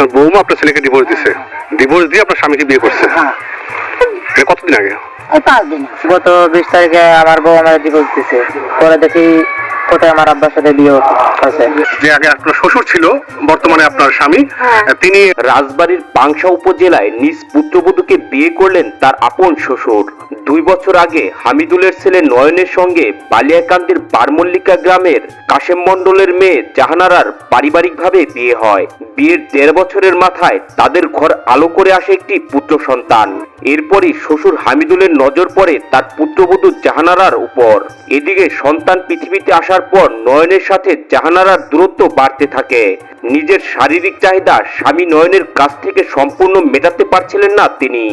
আপনার বৌমা আপনার ছেলেকে ডিভোর্স দিছে। ডিভোর্স দিয়ে আপনার স্বামীকে বিয়ে করছে। হ্যাঁ। এটা কতদিন আগে? গত বিশ তারিখে আমার বউ আমার ডিভোর্স দিছে। পরে দেখি কোথায় আমার আব্বার সাথে বিয়ে হচ্ছে যে আগে আপনার শ্বশুর ছিল বর্তমানে আপনার স্বামী তিনি রাজবাড়ীর পাংশা উপজেলায় নিজ পুত্রবধূকে বিয়ে করলেন তার আপন শ্বশুর। দুই বছর আগে হামিদুলের ছেলে নয়নের সঙ্গে বালিয়াকান্দির বারমল্লিকা গ্রামের কাশেম মণ্ডলের মেয়ে জাহানারার পারিবারিকভাবে বিয়ে হয়। বিয়ের দেড় বছরের মাথায় তাদের ঘর আলো করে আসে একটি পুত্র সন্তান। এরপরই শ্বশুর হামিদুলের নজর পড়ে তার পুত্রবধূ জাহানারার উপর। এদিকে সন্তান পৃথিবীতে আসার পর নয়নের সাথে জাহানারার দূরত্ব বাড়তে থাকে। নিজের শারীরিক চাহিদা স্বামী নয়নের কাছ থেকে সম্পূর্ণ মেটাতে পারছিলেন না তিনি।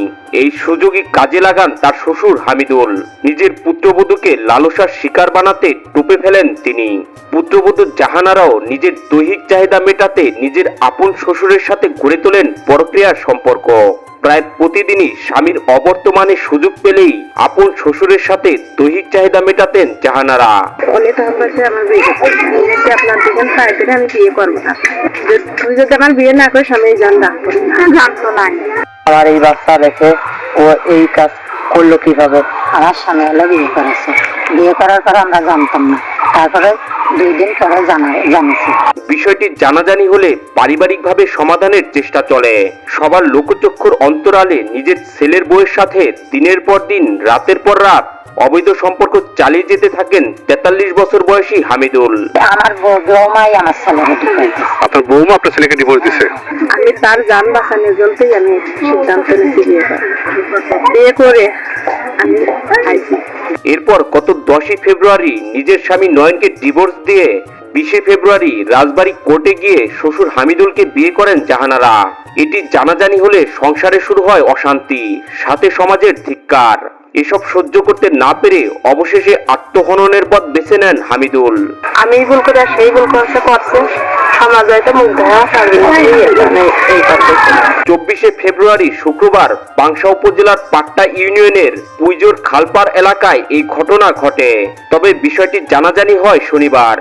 এই সুযোগই কাজে লাগান তার শ্বশুর হামিদুল। নিজের পুত্রবধূকে লালসার শিকার বানাতে টুপে ফেলেন তিনি। পুত্রবধূ জাহানারাও নিজের দৈহিক চাহিদা মেটাতে নিজের আপন শ্বশুরের সাথে গড়ে তোলেন পরক্রিয়ার সম্পর্ক। প্রায় প্রতিদিনই স্বামীর অবর্তমানে সুযোগ পেলেই আপন শ্বশুরের সাথে দৈহিক চাহিদা মেটাতেন জাহানারা। অনেক আমার বিয়ে আপনার দিকেন পায়ে ধরে আমি বিয়ে করব না। তুই যদি আমার বিয়ে না করিস আমি এই জান জানতো না আমার এই বাচ্চা রেখে ও এই কাজ করল কীভাবে? আমার স্বামী হলো বিয়ে করেছে। বিয়ে করার পর আমরা জানতাম না। তারপরে দুই দিন পরে জানা জানিয়েছি বিষয়টি জানাজানি হলে পারিবারিকভাবে সমাধানের চেষ্টা চলে। সবার লোকচক্ষুর অন্তরালে নিজের ছেলের বউয়ের সাথে দিনের পর দিন রাতের পর রাত অবৈধ সম্পর্ক চালিয়ে যেতে থাকেন তেতাল্লিশ বছর বয়সী হামিদুল। আমার বৌমাই আমার ছেলেকে আপনার বৌমা আপনার ছেলেকে ডিভোর্স দিছে? আমি তার যান বাঁচানোর জন্যই আমি সিদ্ধান্ত নিয়েছি বিয়ে করে এরপর গত দশই ফেব্রুয়ারি নিজের স্বামী নয়নকে ডিভোর্স দিয়ে বিশে ফেব্রুয়ারি রাজবাড়ী কোর্টে গিয়ে শ্বশুর হামিদুলকে বিয়ে করেন জাহানারা। এটি জানাজানি হলে সংসারে শুরু হয় অশান্তি, সাথে সমাজের ধিক্কার। এসব সহ্য করতে না পেরে অবশেষে আত্মহননের পথ বেছে নেন হামিদুল। আমি ভুল করে সেই ভুল করছে করছে। সমাজ হয়তো মুখ দেখা চব্বিশে ফেব্রুয়ারি শুক্রবার পাংশা উপজেলার পাট্টা ইউনিয়নের পুইজোর খালপার এলাকায় এই ঘটনা ঘটে। তবে বিষয়টি জানাজানি হয় শনিবার।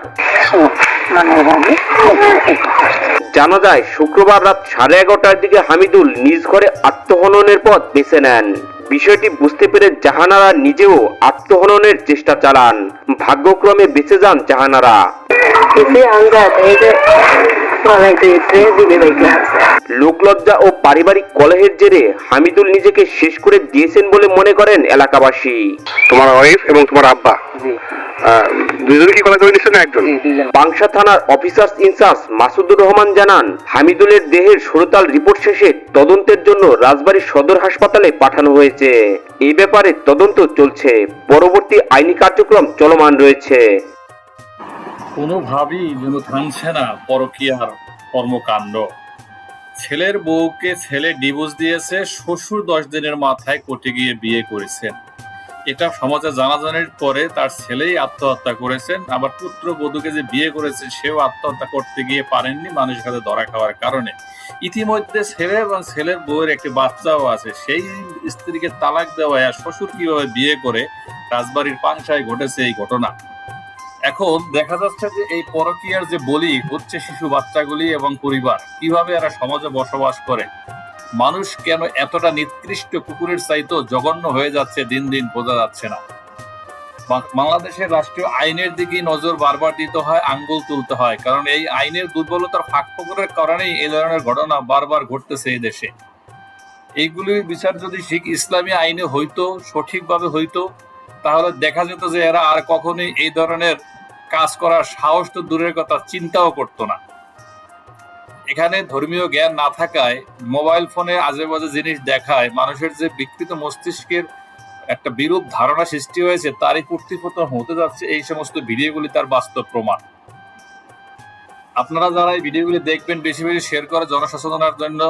জানা যায়, শুক্রবার রাত সাড়ে এগারোটার দিকে হামিদুল নিজ ঘরে আত্মহননের পথ বেছে নেন। বিষয়টি বুঝতে পেরে জাহানারা নিজেও আত্মহননের চেষ্টা চালান। ভাগ্যক্রমে বেঁচে যান জাহানারা। লোকলজ্জা ও পারিবারিক কলহের জেরে হামিদুল নিজেকে শেষ করে দিয়েছেন বলে মনে করেন এলাকাবাসী। তোমার ওয়াইফ এবং তোমার আব্বা? কি একজন? থানার অফিসার্স ইনচার্জ মাসুদুর রহমান জানান হামিদুলের দেহের সুরতাল রিপোর্ট শেষে তদন্তের জন্য রাজবাড়ী সদর হাসপাতালে পাঠানো হয়েছে। এই ব্যাপারে তদন্ত চলছে। পরবর্তী আইনি কার্যক্রম চলমান রয়েছে। কোনোভাবেই যেন থামছে না পরকীয়ার কর্মকাণ্ড। ছেলের বউকে ছেলে ডিভোর্স দিয়েছে, শ্বশুর দশ দিনের মাথায় কোর্টে গিয়ে বিয়ে করেছেন। এটা সমাজে জানাজানির পরে তার ছেলেই আত্মহত্যা করেছেন, আবার পুত্র বধূকে যে বিয়ে করেছেন, সেও আত্মহত্যা করতে গিয়ে পারেননি মানুষের কাছে ধরা খাওয়ার কারণে। ইতিমধ্যে ছেলে এবং ছেলের বউয়ের একটি বাচ্চাও আছে, সেই স্ত্রীকে তালাক দেওয়া আর শ্বশুর কীভাবে বিয়ে করে, রাজবাড়ির পাংশায় ঘটেছে এই ঘটনা। এখন দেখা যাচ্ছে যে এই পরকীয়ার যে বলি হচ্ছে শিশু বাচ্চাগুলি এবং পরিবার, কীভাবে এরা সমাজে বসবাস করে? মানুষ কেন এতটা নিকৃষ্ট কুকুরের চাইতেও জঘন্য হয়ে যাচ্ছে, দিন দিন বোঝা যাচ্ছে না। বাংলাদেশের রাষ্ট্রীয় আইনের দিকে নজর বারবার দিতে হয়, আঙ্গুল তুলতে হয়। কারণ এই আইনের দুর্বলতার ফাঁক ফোকরের কারণেই এই ধরনের ঘটনা বারবার ঘটতেছে এই দেশে। এইগুলির বিচার যদি ঠিক ইসলামী আইনে হইতো, সঠিকভাবে হইতো, তাহলে দেখা যেত যে এরা আর কখনোই এই ধরনের কাজ করার সাহস তো দূরের কথা, চিন্তাও করতো না। এখানে ধর্মীয় জ্ঞান না থাকায় মোবাইল ফোনে আজে বাজে জিনিস দেখায়, মানুষের যে বিকৃত মস্তিষ্কের একটা বিরূপ ধারণা সৃষ্টি হয়েছে, তারই পূর্তিপতন হতে যাচ্ছে এই সমস্ত ভিডিওগুলি তার বাস্তব প্রমাণ। আপনারা যারা এই ভিডিওগুলি দেখবেন, বেশি বেশি শেয়ার করে জনসচেতনার জন্য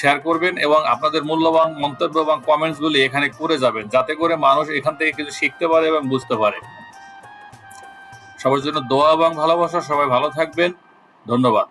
শেয়ার করবেন এবং আপনাদের মূল্যবান মন্তব্য এবং কমেন্টস গুলি এখানে করে যাবেন, যাতে করে মানুষ এখান থেকে কিছু শিখতে পারে এবং বুঝতে পারে। সবার জন্য দোয়া এবং ভালোবাসা। সবাই ভালো থাকবেন। ধন্যবাদ।